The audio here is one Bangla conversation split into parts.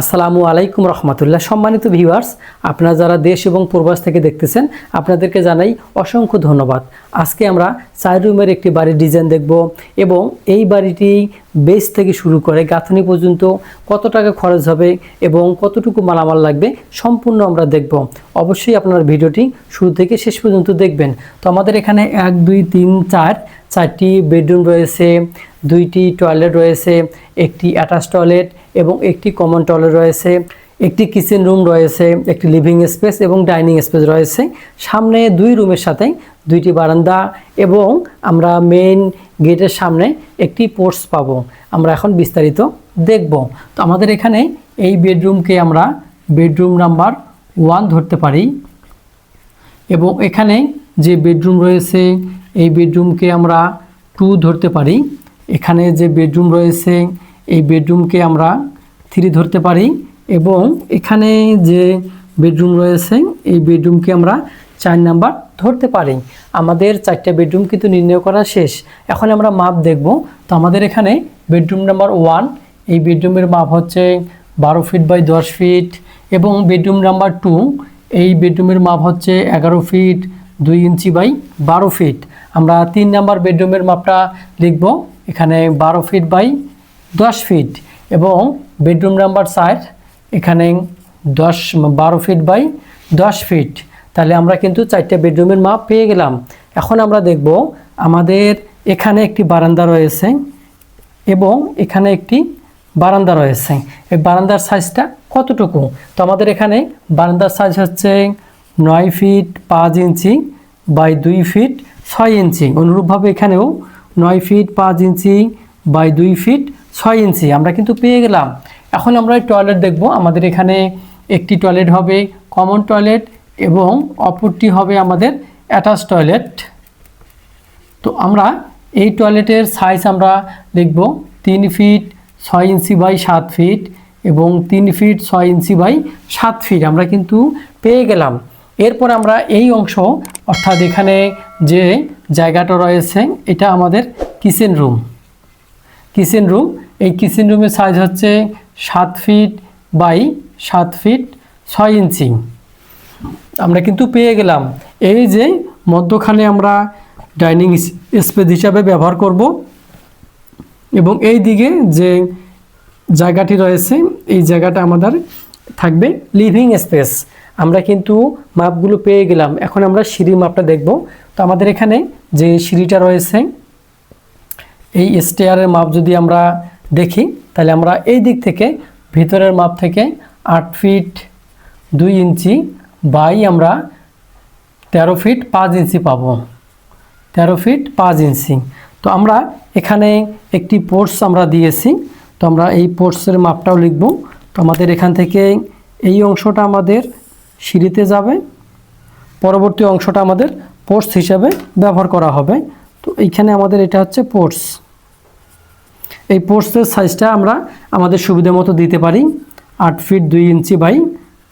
আসসালামু আলাইকুম রহমতুল্লাহ। সম্মানিত ভিউয়ার্স, আপনারা যারা দেশ এবং প্রবাস থেকে দেখতেছেন, আপনাদেরকে জানাই অসংখ্য ধন্যবাদ। আজকে আমরা চার রুমের একটি বাড়ির ডিজাইন দেখব এবং এই বাড়িটি বেস থেকে শুরু করে গাঁথনি পর্যন্ত কত টাকা খরচ হবে এবং কতটুকু মালামাল লাগবে সম্পূর্ণ আমরা দেখব। অবশ্যই আপনার ভিডিওটি শুরু থেকে শেষ পর্যন্ত দেখবেন। তো আমাদের এখানে এক, দুই, তিন, চার, চারটি বেডরুম রয়েছে। দুইটি টয়লেট রয়েছে, একটি অ্যাটাচ টয়লেট এবং একটি কমন টয়লেট রয়েছে, একটি কিচেন রুম রয়েছে, একটি লিভিং স্পেস এবং ডাইনিং স্পেস রয়েছে। সামনে দুই রুমের সাথে দুইটি বারান্দা এবং আমরা মেইন গেটের সামনে একটি পোর্টস পাবো। আমরা এখন বিস্তারিত দেখব। তো আমাদের এখানে এই বেডরুমকে আমরা বেডরুম নাম্বার ওয়ান ধরতে পারি এবং এখানে যে বেডরুম রয়েছে, এই বেডরুমকে আমরা টু ধরতে পারি। এখানে যে বেডরুম রয়েছে, এই বেডরুমকে আমরা থ্রি ধরতে পারি এবং এখানে যে বেডরুম রয়েছে, এই বেডরুমকে আমরা চার নাম্বার ধরতে পারি। আমাদের চারটা বেডরুম কিন্তু নির্ণয় করা শেষ। এখন আমরা মাপ দেখব। তো আমাদের এখানে বেডরুম নাম্বার ওয়ান এই বেডরুমের মাপ হচ্ছে বারো ফিট বাই দশ ফিট এবং বেডরুম নাম্বার টু এই বেডরুমের মাপ হচ্ছে এগারো ফিট দুই ইঞ্চি বাই বারো ফিট আমরা তিন নাম্বার বেডরুমের মাপটা লিখব। এখানে বারো ফিট বাই দশ ফিট এবং বেডরুম নাম্বার চার, এখানে দশ, বারো ফিট বাই দশ ফিট তাহলে আমরা কিন্তু চারটে বেডরুমের মাপ পেয়ে গেলাম। এখন আমরা দেখব আমাদের এখানে একটি বারান্দা রয়েছে এবং এখানে একটি বারান্দা রয়েছে। এই বারান্দার সাইজটা কতটুকু? তো আমাদের এখানে বারান্দার সাইজ হচ্ছে নয় ফিট পাঁচ ইঞ্চি বাই দুই ফিট ছয় ইঞ্চি অনুরূপভাবে এখানেও নয় ফিট পাঁচ ইঞ্চি বাই দুই ফিট ছয় ইঞ্চি আমরা কিন্তু পেয়ে গেলাম। এখন আমরা টয়লেট দেখব। আমাদের এখানে একটি টয়লেট হবে কমন টয়লেট এবং অপরটি হবে আমাদের অ্যাটাচ টয়লেট তো আমরা এই টয়লেটের সাইজ আমরা দেখব, তিন ফিট ছয় ইঞ্চি বাই সাত ফিট এবং তিন ফিট ছয় ইঞ্চি বাই সাত ফিট আমরা কিন্তু পেয়ে গেলাম। এরপর আমরা এই অংশ, অর্থাৎ এখানে যে জায়গাটা রয়েছে, এটা আমাদের কিচেন রুম কিচেন রুম এই কিচেন রুমের সাইজ হচ্ছে সাত ফিট বাই সাত ফিট ছয় ইঞ্চি আমরা কিন্তু পেয়ে গেলাম। এই যে মধ্যখানে আমরা ডাইনিং স্পেস হিসাবে ব্যবহার করব। এবং এই দিকে যে জায়গাটি রয়েছে, এই জায়গাটা আমাদের থাকবে লিভিং স্পেস আমরা কিন্তু মাপগুলো পেয়ে গেলাম। এখন আমরা সিঁড়ির মাপটা দেখব। তো আমাদের এখানে যে সিঁড়িটা রয়েছে, এই স্টেয়ারের মাপ যদি আমরা দেখি, তাহলে আমরা এই দিক থেকে ভিতরের মাপ থেকে আট ফিট দুই ইঞ্চি বাই আমরা তেরো ফিট পাঁচ ইঞ্চি পাবো। তেরো ফিট পাঁচ ইঞ্চি। তো আমরা এখানে একটি পোর্টস আমরা দিয়েছি। তো আমরা এই পোর্টসের মাপটাও লিখব। তো আমাদের এখান থেকে এই অংশটা আমাদের সিঁড়িতে যাবে। পরবর্তী অংশটা আমাদের পোর্টস হিসাবে ব্যবহার করা হবে। তো এইখানে আমাদের এটা হচ্ছে পোর্টস এই পোর্টসের সাইজটা আমরা আমাদের সুবিধা মতো দিতে পারি। আট ফিট দুই ইঞ্চি বাই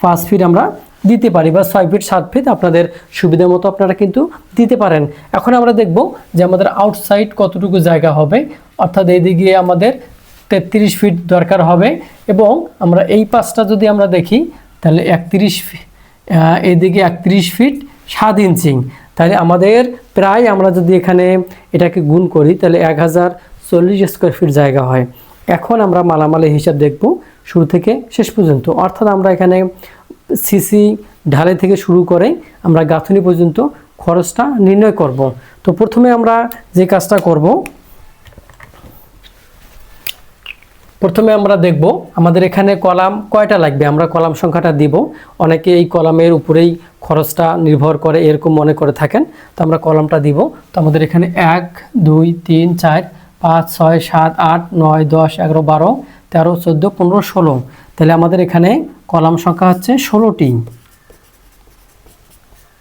পাঁচ ফিট আমরা দিতে পারি বা ছয় ফিট সাত ফিট আপনাদের সুবিধা মতো আপনারা কিন্তু দিতে পারেন। এখন আমরা দেখব যে আমাদের আউটসাইড কতটুকু জায়গা হবে। অর্থাৎ এইদিকে আমাদের তেত্রিশ ফিট দরকার হবে এবং আমরা এই পাশটা যদি আমরা দেখি, তাহলে একত্রিশ এদিকে একত্রিশ ফিট সাত ইঞ্চি। তাহলে আমাদের প্রায় আমরা যদি এখানে এটাকে গুণ করি, তাহলে এক হাজার চল্লিশ স্কোয়ার ফিট জায়গা হয়। এখন আমরা মালামালের হিসাব দেখব শুরু থেকে শেষ পর্যন্ত। অর্থাৎ আমরা এখানে সিসি ঢালাই থেকে শুরু করে আমরা গাঁথনি পর্যন্ত খরচটা নির্ণয় করব। তো প্রথমে আমরা যে কাজটা করব প্রথমে আমরা দেখব আমাদের এখানে কলাম কয়টা লাগবে? আমরা কলাম সংখ্যাটা দিব। অনেকে এই কলামের উপরেই খরচটা নির্ভর করে, এরকম মনে করে থাকেন। তো আমরা কলামটা দিব। তো আমাদের এখানে এক, দুই, তিন, চার, পাঁচ, ছয়, সাত, আট, নয়, দশ, এগারো, বারো, তেরো, চোদ্দ, পনেরো, ষোলো। তাহলে আমাদের এখানে কলাম সংখ্যা হচ্ছে ষোলোটি।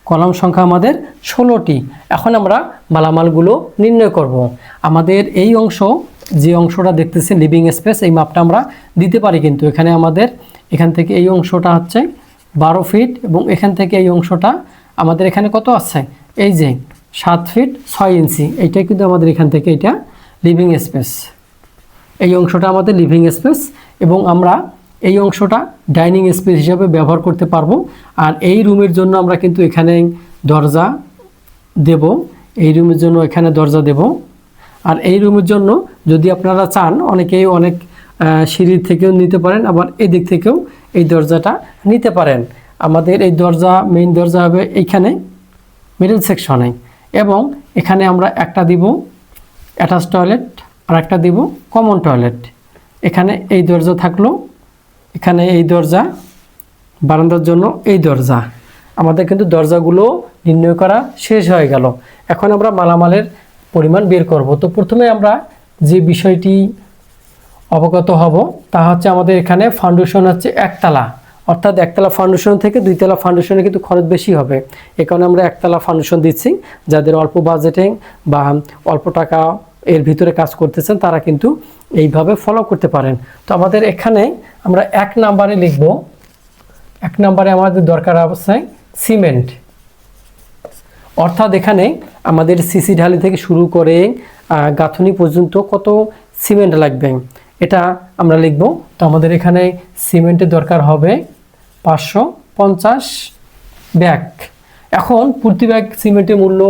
কলাম সংখ্যা আমাদের ষোলোটি। এখন আমরা মালামালগুলো নির্ণয় করব। আমাদের এই অংশ যে অংশটা দেখতেছি লিভিং স্পেস এই মাপটা আমরা দিতে পারি কিন্তু। এখানে আমাদের, এখান থেকে এই অংশটা হচ্ছে বারো ফিট এবং এখান থেকে এই অংশটা আমাদের এখানে কত আছে? এই যে সাত ফিট ছয় ইঞ্চি এইটাই কিন্তু আমাদের এখান থেকে এটা লিভিং স্পেস এই অংশটা আমাদের লিভিং স্পেস এবং আমরা এই অংশটা ডাইনিং স্পেস হিসাবে ব্যবহার করতে পারব। আর এই রুমের জন্য আমরা কিন্তু এখানে দরজা দেব। এই রুমের জন্য এখানে দরজা দেব। আর এই রুমের জন্য যদি আপনারা চান, অনেকেই অনেক সিঁড়ি থেকেও নিতে পারেন, আবার এদিক থেকেও এই দরজাটা নিতে পারেন। আমাদের এই দরজা মেইন দরজা হবে এইখানে মিডল সেকশনে এবং এখানে আমরা একটা দিব অ্যাটাচ টয়লেট আর একটা দিব কমন টয়লেট এখানে এই দরজা থাকল, এখানে এই দরজা, বারান্দার জন্য এই দরজা। আমাদের কিন্তু দরজাগুলো নির্ণয় করা শেষ হয়ে গেল। এখন আমরা মালামালের পরিমাণ বের করব। তো প্রথমে আমরা যে বিষয়টি অবগত হব, তা হচ্ছে আমাদের এখানে ফাউন্ডেশন হচ্ছে একতলা। অর্থাৎ একতলা ফাউন্ডেশন থেকে দুইতলা ফাউন্ডেশনে কিন্তু খরচ বেশি হবে। এ কারণে আমরা একতলা ফাউন্ডেশন দিচ্ছি। যাদের অল্প বাজেটিং বা অল্প টাকা এর ভিতরে কাজ করতেছেন, তারা কিন্তু এইভাবে ফলো করতে পারেন। তো আমাদের এখানে আমরা এক নাম্বারে লিখব। এক নাম্বারে আমাদের দরকার অবস্থায় সিমেন্ট অর্থাৎ এখানে আমাদের সিসি ঢালি থেকে শুরু করে গাঁথনি পর্যন্ত কত সিমেন্ট লাগবে? এটা আমরা লিখব। তো আমাদের এখানে সিমেন্টের দরকার হবে পাঁচশো পঞ্চাশ ব্যাগ। এখন প্রতি ব্যাগ সিমেন্টের মূল্য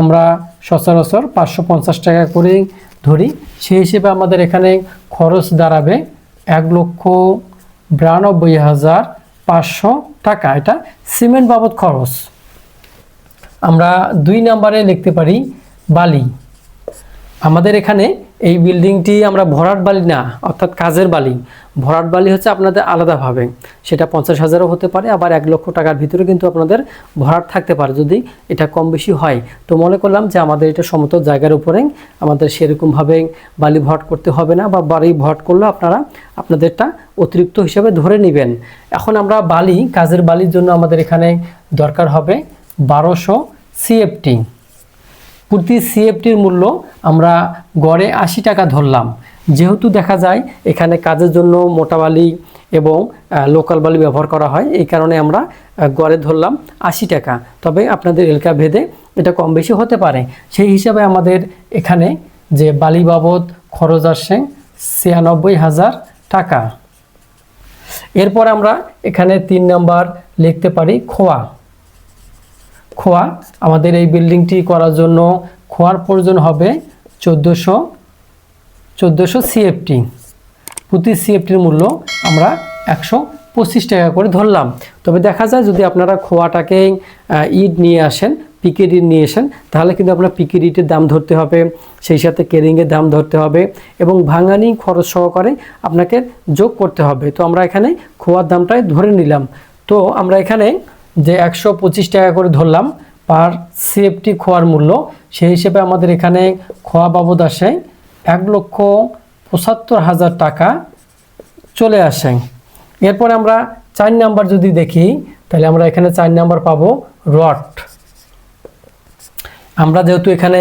আমরা সচরাচর পাঁচশো পঞ্চাশ টাকা করে ধরি। সেই হিসেবে আমাদের এখানে খরচ দাঁড়াবে এক লক্ষ বিরানব্বই হাজার পাঁচশো টাকা। এটা সিমেন্ট বাবদ খরচ। আমরা দুই নম্বরে লিখতে পারি বালি। আমাদের এখানে এই বিল্ডিংটি আমরা ভরাট বালি না, অর্থাৎ কাজের বালি। ভরাট বালি হচ্ছে আপনাদের আলাদাভাবে। সেটা পঞ্চাশ হাজারও হতে পারে, আবার এক লক্ষ টাকার ভিতরে কিন্তু আপনাদের ভরাট থাকতে পারে যদি এটা কম বেশি হয়। তো মনে করলাম যে আমাদের এটা সমতল জায়গার উপরে আমাদের সেরকমভাবে বালি ভরাট করতে হবে না, বা বালি ভরাট করলে আপনারা আপনাদেরটা অতিরিক্ত হিসাবে ধরে নেবেন। এখন আমরা বালি, কাজের বালির জন্য আমাদের এখানে দরকার হবে বারোশো সিএফটি প্রতি সিএফটির মূল্য আমরা গড়ে আশি টাকা ধরলাম। যেহেতু দেখা যায় এখানে কাজের জন্য মোটা বালি এবং লোকাল বালি ব্যবহার করা হয়, এই কারণে আমরা গড়ে ধরলাম আশি টাকা। তবে আপনাদের এলাকা ভেদে এটা কম বেশি হতে পারে। সেই হিসাবে আমাদের এখানে যে বালি বাবদ খরচ আসছে ছিয়ানব্বই হাজার টাকা। এরপর আমরা এখানে তিন নাম্বার লিখতে পারি খোয়া। খোয়া। আমাদের এই বিল্ডিংটি করার জন্য খোয়ার প্রয়োজন হবে চোদ্দোশো চোদ্দোশো সিএফটি প্রতি সিএফটির মূল্য আমরা একশো পঁচিশ টাকা করে ধরলাম। তবে দেখা যায় যদি আপনারা খোয়াটাকে ইট নিয়ে আসেন পিকেট ইট নিয়ে আসেন, তাহলে কিন্তু আপনার পিকেট ইটের দাম ধরতে হবে, সেই সাথে কেরিংয়ের দাম ধরতে হবে এবং ভাঙানি খরচ সহকারে আপনাকে যোগ করতে হবে। তো আমরা এখানে খোয়ার দামটাই ধরে নিলাম। তো আমরা এখানে যে একশো পঁচিশ টাকা করে ধরলাম পার সেফটি খোয়ার মূল্য, সেই হিসেবে আমাদের এখানে খোয়া বাবদ আসে এক লক্ষ পঁচাত্তর হাজার টাকা চলে আসে। এরপর আমরা চার নাম্বার যদি দেখি, তাহলে আমরা এখানে চার নাম্বার পাবো রড আমরা যেহেতু এখানে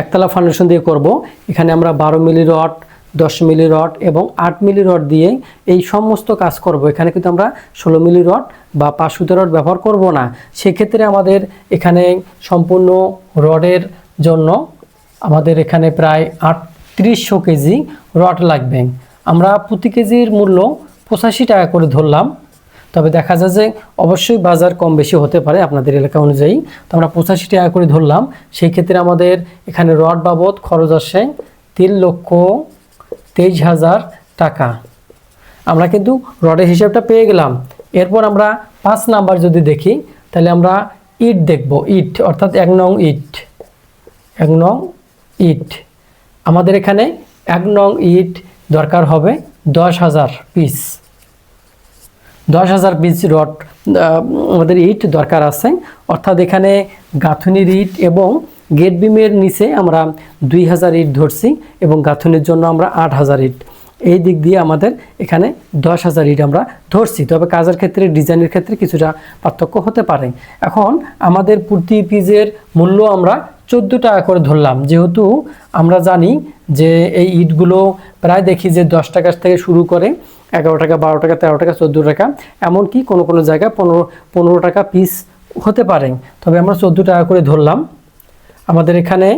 একতলা ফাউন্ডেশন দিয়ে করব, এখানে আমরা বারো মিলি রড দশ মিলি রড এবং আট মিলি রড দিয়ে এই সমস্ত কাজ করব। এখানে কিন্তু আমরা ষোলো মিলি রড বা পাঁচ রড ব্যবহার করব না। সেক্ষেত্রে আমাদের এখানে সম্পূর্ণ রডের জন্য আমাদের এখানে প্রায় আটত্রিশশো কেজি রড লাগবে। আমরা প্রতি কেজির মূল্য পঁচাশি টাকা করে ধরলাম। তবে দেখা যায় যে অবশ্যই বাজার কম বেশি হতে পারে আপনাদের এলাকা অনুযায়ী। তো আমরা পঁচাশি টাকা করে ধরলাম। সেই ক্ষেত্রে আমাদের এখানে রড বাবদ খরচ আসে তিন লক্ষ তেইশ হাজার টাকা। আমরা কিন্তু রডের হিসাবটা পেয়ে গেলাম। এরপর আমরা পাঁচ নাম্বার যদি দেখি, তাহলে আমরা ইট দেখব, ইট, অর্থাৎ এক নং ইট। এক নং ইট। আমাদের এখানে এক নং ইট দরকার হবে দশ হাজার পিস দশ হাজার পিস রড আমাদের ইট দরকার আছে। অর্থাৎ এখানে গাঁথনির ইট এবং গেট বিমের নিচে আমরা দুই হাজার ইট ধরছি এবং গাঁথনির জন্য আমরা আট হাজার ইট। এই দিক দিয়ে আমাদের এখানে দশ হাজার ইট আমরা ধরছি। তবে কাজের ক্ষেত্রে, ডিজাইনের ক্ষেত্রে কিছুটা পার্থক্য হতে পারে। এখন আমাদের প্রতি পিসের মূল্য আমরা চোদ্দ টাকা করে ধরলাম। যেহেতু আমরা জানি যে এই ইটগুলো প্রায় দেখি যে দশ টাকা থেকে শুরু করে এগারো টাকা, বারো টাকা, তেরো টাকা, চোদ্দ টাকা, এমনকি কোনো কোনো জায়গায় পনেরো পনেরো টাকা পিস হতে পারে। তবে আমরা চোদ্দ টাকা করে ধরলাম। আমাদের এখানে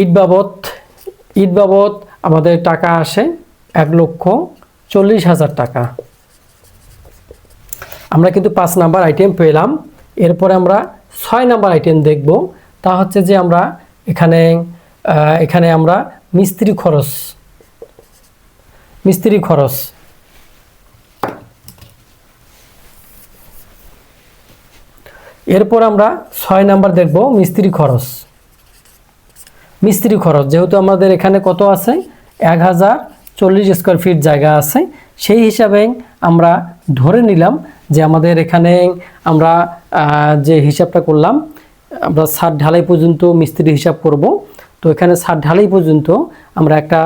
ইট বাবদ ইট বাবদ আমাদের টাকা আসে এক লক্ষ চল্লিশ হাজার টাকা। আমরা কিন্তু পাঁচ নাম্বার আইটেম পেলাম। এরপরে আমরা ছয় নাম্বার আইটেম দেখব। তা হচ্ছে যে আমরা এখানে এখানে আমরা মিস্ত্রি খরচ মিস্ত্রি খরচ। এরপর আমরা ছয় নাম্বার দেখব, মিস্ত্রি খরচ। মিস্ত্রি খরচ, যেহেতু আমাদের এখানে কত আছে? এক হাজার চল্লিশ স্কোয়ার ফিট জায়গা আছে। সেই হিসাবে আমরা ধরে নিলাম যে আমাদের এখানে আমরা যে হিসাবটা করলাম, আমরা সাত ঢালাই পর্যন্ত মিস্ত্রি হিসাব করব। তো এখানে সাত ঢালাই পর্যন্ত আমরা একটা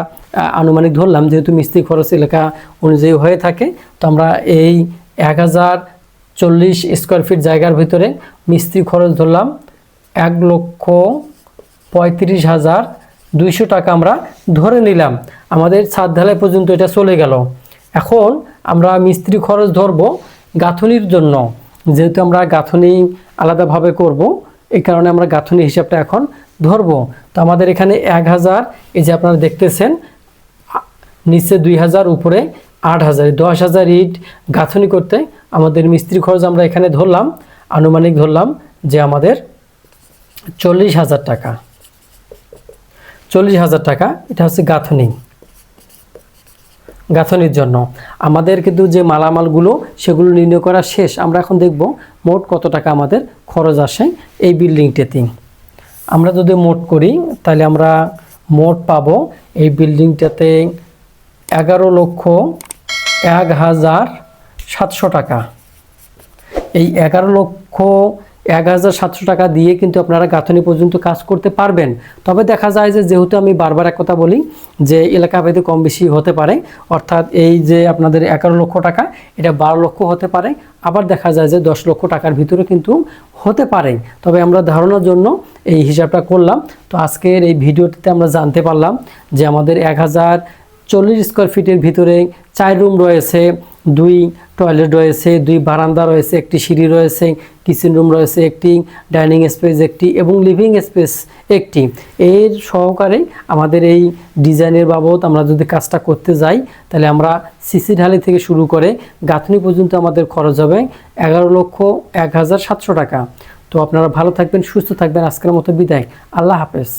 আনুমানিক ধরলাম, যেহেতু মিস্ত্রি খরচ এলাকা অনুযায়ী হয়ে থাকে, তো আমরা এই এক হাজার চল্লিশ স্কোয়ার ফিট জায়গার ভিতরে মিস্ত্রি খরচ ধরলাম এক লক্ষ পঁয়ত্রিশ হাজার দুইশো টাকা আমরা ধরে নিলাম। আমাদের ছাদ ঢালাই পর্যন্ত এটা চলে গেল। এখন আমরা মিস্ত্রি খরচ ধরবো গাঁথনির জন্য। যেহেতু আমরা গাঁথনি আলাদাভাবে করব, এই কারণে আমরা গাঁথনি হিসাবটা এখন ধরবো। তো আমাদের এখানে এক হাজার, এই যে আপনারা দেখতেছেন নিচে দুই হাজার, উপরে আট হাজার দশ হাজার ইট গাঁথনি করতে আমাদের মিস্ত্রি খরচ আমরা এখানে ধরলাম, আনুমানিক ধরলাম যে আমাদের চল্লিশ হাজার টাকা। চল্লিশ হাজার টাকা, এটা হচ্ছে গাঁথনি। গাঁথনির জন্য। আমাদের কিন্তু যে মালামালগুলো, সেগুলো নির্ণয় করা শেষ। আমরা এখন দেখব মোট কত টাকা আমাদের খরচ আসে এই বিল্ডিংটাতে। আমরা যদি মোট করি, তাহলে আমরা মোট পাবো এই বিল্ডিংটাতে এগারো লক্ষ এক হাজার সাতশো টাকা। এই এগারো লক্ষ এক হাজার সাতশো টাকা দিয়ে কিন্তু আপনারা গাঁথনি পর্যন্ত কাজ করতে পারবেন। তবে দেখা যায় যে যেহেতু আমি বারবার এক কথা বলি যে এলাকা ভেদে কম বেশি হতে পারে, অর্থাৎ এই যে আপনাদের এগারো লক্ষ টাকা, এটা বারো লক্ষ হতে পারে, আবার দেখা যায় যে দশ লক্ষ টাকার ভিতরে কিন্তু হতে পারে। তবে আমরা ধারণার জন্য এই হিসাবটা করলাম। তো আজকের এই ভিডিওটিতে আমরা জানতে পারলাম যে আমাদের এক হাজার চল্লিশ স্কোয়ার ফিটের ভিতরে চার রুম রয়েছে। দুই টয়লেট রয়েছে, দুই বারান্দা রয়েছে, একটি সিঁড়ি রয়েছে কিচেন রুম রয়েছে, একটি ডাইনিং স্পেস একটি এবং লিভিং স্পেস একটি। এর সহকারে আমাদের এই ডিজাইনের বাবদ আমরা যদি কাজটা করতে যাই, তাহলে আমরা সিসি ঢালি থেকে শুরু করে গাঁথনি পর্যন্ত আমাদের খরচ হবে এগারো লক্ষ এক হাজার সাতশো টাকা। তো আপনারা ভালো থাকবেন, সুস্থ থাকবেন। আজকের মতো বিদায়। আল্লাহ হাফেজ।